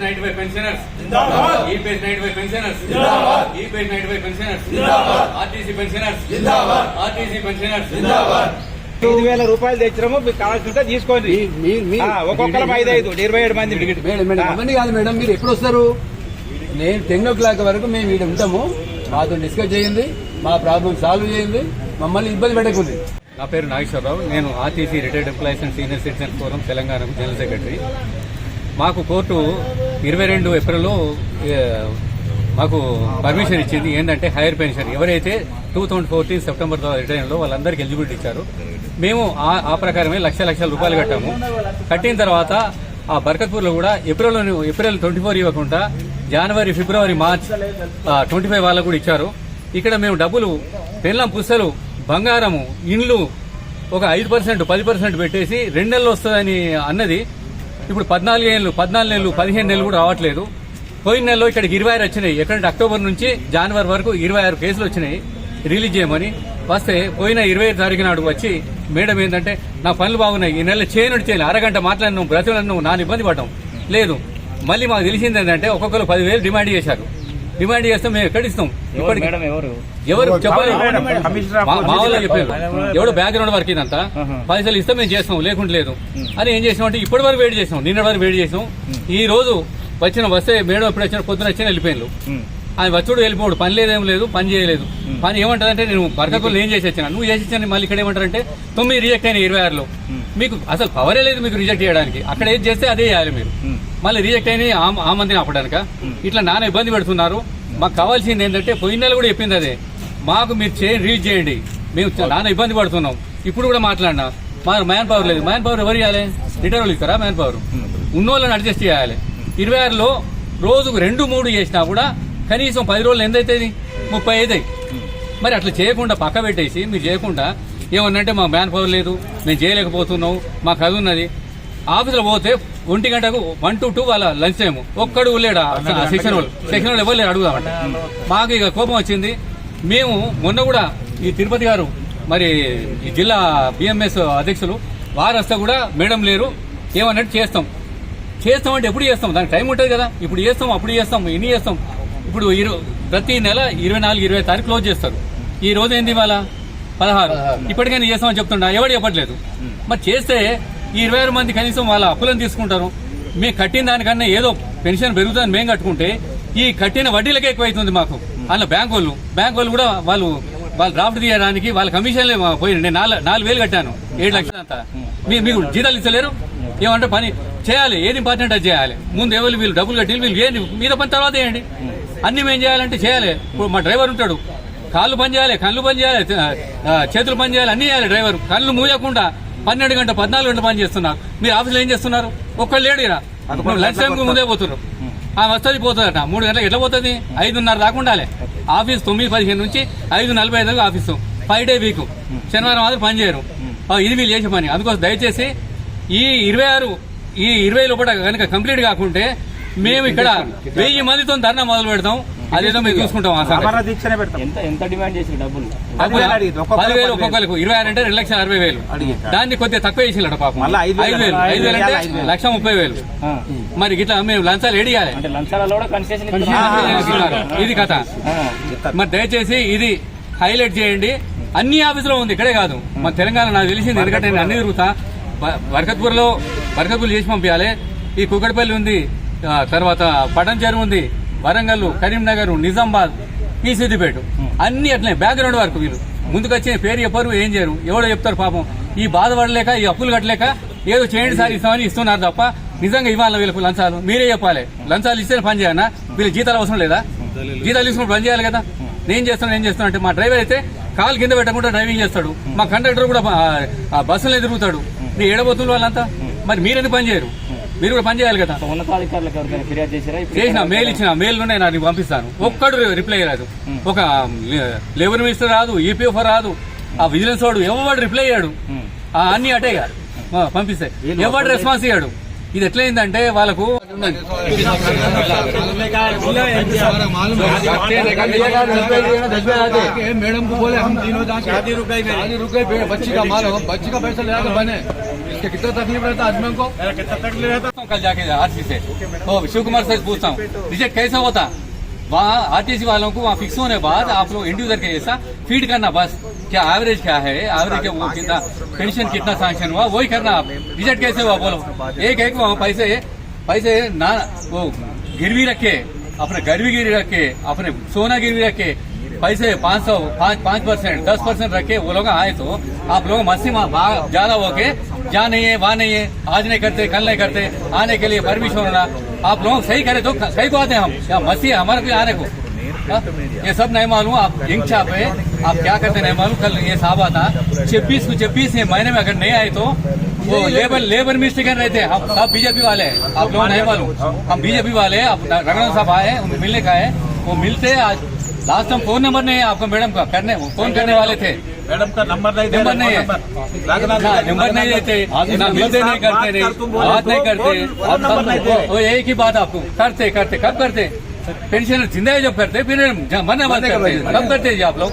Night బై pensioners జిందాబాద్. ఈ పేజ్ నైట్ బై పెన్షనర్స్ జిందాబాద్. ఈ పేజ్ నైట్ బై పెన్షనర్స్ జిందాబాద్. ఆర్టీసీ పెన్షనర్స్ జిందాబాద్. ఆర్టీసీ పెన్షనర్స్ జిందాబాద్. ఐదు వేల రూపాయలు తెచ్చినాము మీకు కావాల్సింటే తీసుకోండి. మీ- మీ- ఆ, ఒక్కొక్కరు ఐదు ఐదు ఇరవై ఏడు మంది. మేడం మేడం అవన్నీ కాదు మేడం మీరు ఎప్పుడు వస్తారు? నేను టెన్ ఓ క్లాక్ వరకు మేము ఇక్కడ ఉంటాము. మాతో డిస్కస్ చేయండి మా ప్రాబ్లం సాల్వ్ చేయండి మమ్మల్ని ఇబ్బంది పెట్టకుంది నా పేరు నాగేశ్వరరావు. నేను RTC retired employees and senior citizen forum తెలంగాణకు జనరల్ సెక్రటరీ. మాకు కోర్టు ఇరవై రెండు ఏప్రిల్లో మాకు పర్మిషన్ ఇచ్చింది. ఏంటంటే హైయర్ పెన్షన్. ఎవరైతే టూ థౌజండ్ ఫోర్టీన్ సెప్టెంబర్ రిటైర్లో వాళ్ళందరికీ ఎలిజిబిలిటీ ఇచ్చారు. మేము ఆ ఆ ప్రకారమే లక్ష లక్షల రూపాయలు కట్టాము. కట్టిన తర్వాత ఆ బర్కత్పూర్లో కూడా ఏప్రిల్ ఏప్రిల్ ట్వంటీ ఫోర్ ఇవ్వకుండా జనవరి ఫిబ్రవరి మార్చ్ ట్వంటీ ఫైవ్ వాళ్ళకు కూడా ఇచ్చారు. ఇక్కడ మేము డబ్బులు పెళ్ళం పుస్తలు బంగారము ఇండ్లు ఒక ఐదు పర్సెంట్ పది పర్సెంట్ పెట్టేసి రెండు నెలలు వస్తుందని అన్నది ఇప్పుడు పద్నాలుగు ఏళ్ళు పద్నాలుగు నెలలు పదిహేను నెలలు కూడా రావట్లేదు. పోయిన నెలలో ఇక్కడికి ఇరవై ఆరు వచ్చినాయి. ఎక్కడంటే అక్టోబర్ నుంచి జనవరి వరకు ఇరవై ఆరు కేసులు వచ్చినాయి రిలీజ్ చేయమని. వస్తే పోయిన ఇరవై ఐదు తారీఖు నాడు వచ్చి మేడం ఏంటంటే నా పనులు బాగున్నాయి. ఈ నెల చేయనుడు చేయను అరగంట మాట్లాడినాం బ్రతులను నాన్న ఇబ్బంది పడ్డాం. లేదు. మళ్ళీ మాకు తెలిసింది ఏంటంటే ఒక్కొక్కరు పదివేలు డిమాండ్ చేశారు. డిమాండ్ చేస్తే మేము ఎక్కడ ఇస్తాం? ఇప్పటికి. ఎవరు? చెప్పాలి? మా వాళ్ళు చెప్పారు. ఎవడో బ్యాక్గ్రౌండ్ వర్క్ ఇదంతా? పైసలు ఇస్తే మేము చేస్తాం లేకుంటే లేదు. అని ఏం చేసాం అంటే ఇప్పటి వరకు వెయిట్ చేసాం. నిన్న వరకు వెయిట్ చేసాం. ఈ రోజు వచ్చిన వస్తే మేడం ఎప్పుడు వచ్చిన పొద్దున వచ్చిన వెళ్ళిపోయారు ఆయన వచ్చుడు వెళ్ళిపోడు. పని లేదేం లేదు పని చేయలేదు. పని ఏమంటారంటే నేను బర్కకులు ఏం చేసి వచ్చిన? నువ్వు చేసి వచ్చాను మళ్ళీ ఇక్కడ ఏమంటారంటే తొమ్మిది రిజెక్ట్ అయిన ఇరవై ఆరులో. మీకు అసలు పవరే లేదు మీకు రిజెక్ట్ చేయడానికి. అక్కడ ఏది చేస్తే అదే చేయాలి మీరు. మళ్ళీ రిజెక్ట్ అయిన ఆ మందిని ఆపడానిక? ఇట్లా నాన్న ఇబ్బంది పెడుతున్నారు. మాకు కావాల్సింది ఏంటంటే పోయిన నెల కూడా చెప్పింది అదే. మాకు మీరు చే రీచ్ చేయండి. మేము నాన్న ఇబ్బంది పడుతున్నాం. ఇప్పుడు కూడా మాట్లాడినా. మా మ్యాన్ పవర్ లేదు. మ్యాన్ పవర్ ఎవరు ఇవ్వాలి రిటైర్ వాళ్ళు ఇస్తారా మ్యాన్ పవర్? ఉన్నోళ్ళని అడ్జస్ట్ చేయాలి. ఇరవై ఆరులో రోజుకు రెండు మూడు చేసినా కూడా కనీసం పది రోజులు ఎంతైతే ముప్పై అవుతాయి మరి అట్లా చేయకుండా పక్క పెట్టేసి మీరు చేయకుండా ఏమన్నంటే మా మ్యాన్ పవర్ లేదు. మేము చేయలేకపోతున్నాం. మాకు అది ఉన్నది. ఆఫీసులో పోతే ఒంటి గంటకు వన్ టు టూ వాళ్ళ లంచ్ టైం ఒక్కడు లేడా సెక్షన్ వాళ్ళు సెక్షన్ వాళ్ళు ఎవరు లేరు? అడుగుదామంట మాకు ఇక కోపం వచ్చింది. మేము మొన్న కూడా ఈ తిరుపతి గారు మరి ఈ జిల్లా బిఎంఎస్ అధ్యక్షులు వారు వస్తే కూడా మేడం లేరు. ఏమన్నట్టు చేస్తాం. చేస్తామంటే ఎప్పుడు చేస్తాం? దానికి టైం ఉంటుంది కదా. ఇప్పుడు చేస్తాం అప్పుడు చేస్తాం ఇన్ని చేస్తాం? ఇప్పుడు ప్రతి నెల ఇరవై నాలుగు ఇరవై తారీఖు క్లోజ్ చేస్తారు. ఈ రోజు ఏంది ఇవాళ? పదహారు. ఇప్పటికైనా చేస్తామని చెప్తున్నా ఎవడు చెప్పట్లేదు. మరి చేస్తే ఈ ఇరవై ఆరు మంది కనీసం వాళ్ళ అప్పులను తీసుకుంటారు. మేము కట్టిన దానికన్నా ఏదో పెన్షన్ పెరుగుతుందని మేము కట్టుకుంటే ఈ కట్టిన వడ్డీలకే ఎక్కువైతుంది మాకు. అందులో బ్యాంక్ వాళ్ళు బ్యాంక్ వాళ్ళు కూడా వాళ్ళు వాళ్ళు డ్రాఫ్ట్ తీయడానికి వాళ్ళ కమిషన్లే పోయి నేను నాలుగు నాలుగు వేలు కట్టాను ఏడు లక్షలు అంతా. మీ- మీకు జీతాలు ఇస్తలేరు? ఏమంటే పని చేయాలి ఏది ఇంపార్టెంట్ అది చేయాలి. ముందు ఎవరు వీళ్ళు డబ్బులు కట్టి వీళ్ళు ఏంటి మీద పని తర్వాత వేయండి అన్ని మేము చేయాలంటే చేయాలి. ఇప్పుడు మా డ్రైవర్ ఉంటాడు. కాళ్ళు పని చేయాలి కళ్ళు పని చేయాలి చేతులు పని చేయాలి అన్ని చేయాలి డ్రైవర్. కళ్ళు మూయకుండా పన్నెండు గంట పద్నాలుగు గంటలు పని చేస్తున్నారు మీరు ఆఫీస్లో ఏం చేస్తున్నారు? ఒక్కళ్ళు లేడు. నువ్వు లంచ్ టైంకి ముందే పోతున్నారు ఆ వస్తుంది పోతుందట. మూడు గంటలకు ఎట్లా పోతుంది? ఐదున్నర దాకా ఉండాలి. ఆఫీస్ తొమ్మిది పదిహేను నుంచి ఐదు నలభై ఐదు దాకా ఆఫీసు. Five day week. శనివారం మాత్రం పని చేయరు. ఇది వీళ్ళు చేసే పని. అందుకోసం దయచేసి ఈ ఇరవై ఆరు ఈ ఇరవై లోపల కనుక కంప్లీట్ కాకుంటే మేము ఇక్కడ వెయ్యి మందితో ధర్నా మొదలు పెడతాం. అదేదో మేము చూసుకుంటాం ఆ సంగతి. అమర దీక్షనే పెడతాం. ఎంత ఎంత డిమాండ్ చేసి డబ్బులు? పదివేలు. ఒక్కొక్కరికి ఇరవై ఆరు అంటే రెండు లక్షల అరవై వేలు. దాన్ని కొద్దిగా తక్కువ చేసిల్లట పాపం. మళ్ళా ఐదు వేలు. ఐదు వేలు. అంటే. లక్ష ముప్పై వేలు. మరి ఇట్లా మేము లంచాలు ఎడియాలి అంటే లంచాలలో కూడా కన్సెషన్ ఇది కథ. మరి దయచేసి ఇది హైలైట్ చేయండి. అన్ని ఆఫీసులో ఉంది ఇక్కడే కాదు. మన తెలంగాణ నాకు తెలిసింది ఎందుకంటే నేను అన్ని తిరుగుతా. బర్కత్పూర్లో బర్కత్పూర్ చేసి పంపించాలి. ఈ కుక్కడపల్లి ఉంది. తర్వాత పటంచెరు ఉంది. వరంగల్ కరీంనగర్ నిజామాబాద్ ఈ సిద్దిపేట. అన్ని అట్లే బ్యాక్గ్రౌండ్ వరకు వీళ్ళు. ముందుకు వచ్చి పేరు చెప్పరు ఏం చేయరు. ఎవడో చెప్తారు పాపం. ఈ బాధపడలేక ఈ అప్పులు కట్టలేక ఏదో చేయండి సార్ ఇస్తామని ఇస్తున్నారు తప్ప నిజంగా ఇవ్వాలి వీళ్ళకు లంచాలు? మీరే చెప్పాలి. లంచాలు ఇస్తేనే పని చేయనా వీళ్ళ జీతాలు అవసరం లేదా? జీతాలు తీసుకుని పని చేయాలి కదా? నేను చేస్తాను ఏం చేస్తాను అంటే మా డ్రైవర్ అయితే కాలు కింద పెట్టకుండా డ్రైవింగ్ చేస్తాడు. మా కండక్టర్ కూడా బస్సులో తిరుగుతాడు నీ ఏడబోతులు వాళ్ళంతా? మరి మీరెందుకు పని చేయరు? మీరు కూడా పని చేయాలి కదా ఉన్నతాధికారులకు ఎవరికైనా ఫిర్యాదు చేశారా ఇప్పుడు చేసిన మెయిల్ ఇచ్చిన మెయిల్ నుండి నాకు పంపిస్తాను ఒక్కడు రిప్లై రాదు ఒక లేబర్ మినిస్టర్ రాదు ఈపీఎఫ్ రాదు ఆ విజిలెన్స్ వాడు ఎవడు రిప్లై అయ్యాడు ఆ అన్ని అటే కాదు ఆ, పంపిస్తే ఎవడు రెస్పాన్స్ ఇయ్యాడు ఇది ఎట్లయిందంటే వాళ్ళకు मैडम को बोले हम तीनों जाके शादी रुक गई शादी रुक गई बच्ची का माल बच्ची का पैसा ले आके बने उसका कितना तकलीफ़ रहता आदमी को? हूँ कल जाके आरसी से। तो शिव कुमार से पूछता हूँ रिजेक्ट कैसा होता वहाँ आरटीसी वालों को वहाँ फिक्स होने बाद आप लोग इंडिविजुअल के जैसा फ़ीड करना बस। क्या एवरेज क्या है? एवरेज वो कितना? पेंशन कितना सैंक्शन हुआ? वही करना आप। रिजेक्ट कैसे हुआ बोलो। एक एक वहाँ पैसे पैसे ना वो गिरवी रखे अपने घर भी गिरवी रखे अपने सोना गिरवी रखे पैसे पाँच सौ पाँच पाँच परसेंट दस परसेंट रखे वो लोग आए तो आप लोग मस्ती में ज़्यादा होके जहाँ नहीं है वहाँ नहीं है आज नहीं करते कल नहीं करते आने के लिए परमिशन होना। आप लोग सही करे तो सही को आते हैं हम। क्या मस्ती है हमारे को आने को? हाँ? ये सब नहीं मालूम आप इंक छाप है। आप क्या करते नहीं मालूम। कल ये साहब आता छब्बीस को छब्बीस महीने में अगर नहीं आए तो वो लेबर लेबर मिनिस्टर कर रहे थे हम सब बीजेपी वाले हैं। आप लोग नहीं मालूम। हम बीजेपी वाले हैं अब रंगना साहब आए हैं, मिलने का है। वो मिलते हैं आज। लास्ट टाइम फ़ोन नंबर नहीं है आपको मैडम का करने फ़ोन करने वाले थे। मैडम का नंबर नहीं नंबर नहीं। है नंबर नहीं देते। ना मिलते नहीं करते नहीं बात नहीं करते। वो एक ही बात आपको करते करते कब करते? पेंशनर ज़िंदा है जब करते फिर मरना बात करते कब करते आप लोग?